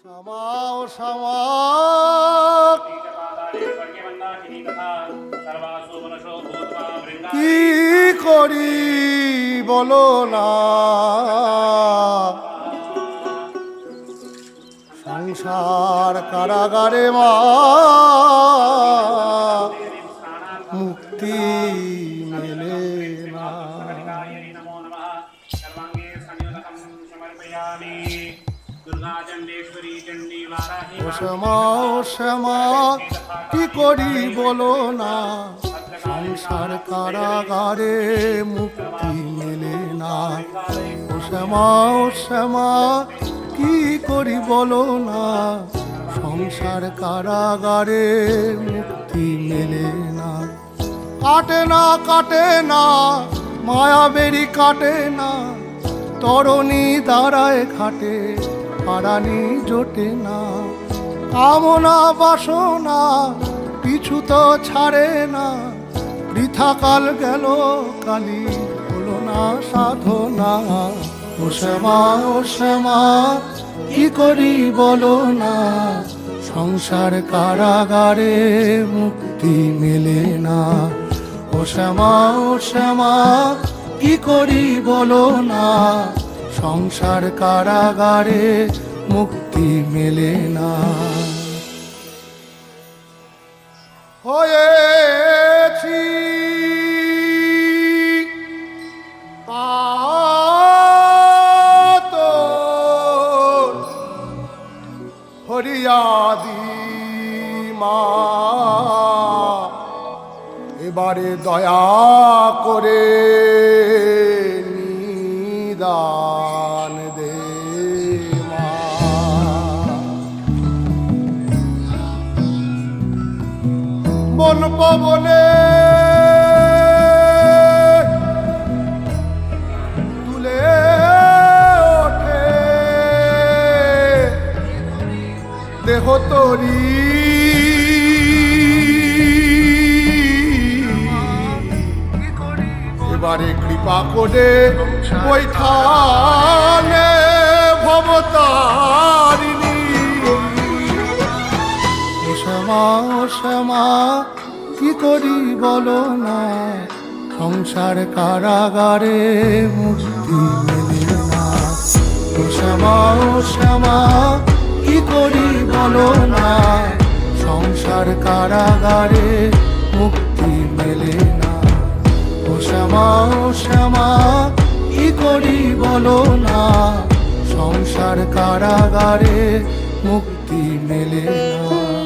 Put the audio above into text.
শ্যামা ও শ্যামা কি করি বলো না? সংসার কারাগারে মা মুক্তি মেলে না। ও শ্যামা কি করি বলো না? সংসার কারাগারে মুক্তি মেলে না। ও শ্যামা ও শ্যামা, কি করি বলো না? সংসার কারাগারে মুক্তি মেলে না। কাটে না কাটে না, মায়াবেরি কাটে না, তরণী দাঁড়ায় খাটে পারানি জোটে না। কামনা বাসনা পিছু তো ছাড়ে না। বৃথাকাল গেল, কালি হলো না সাধনা। ও শ্যামা ও শ্যামা, কি করি বলো না। সংসার কারাগারে মুক্তি মেলে না। ও শ্যামা ও শ্যামা, কি করি বলো না। সংসার কারাগারে মুক্তি মেলে না। হয়েছি হরিয়াদি মা। এবারে দয়া করে নিদান দে মা। বন পবনে তুলে ওঠে। দেহ তরি। এবারে কৃপা করে বৈঠানে ভবতারিণী। শ্যামা শ্যামা, কি করি বলো না? সংসার কারাগারে মুক্তি শ্যামা শ্যামা, কি করি বলো না? সংসার কারাগারে মুক্তি ও শ্যামা কি করি বলো না? সংসার কারাগারে মুক্তি মেলে না।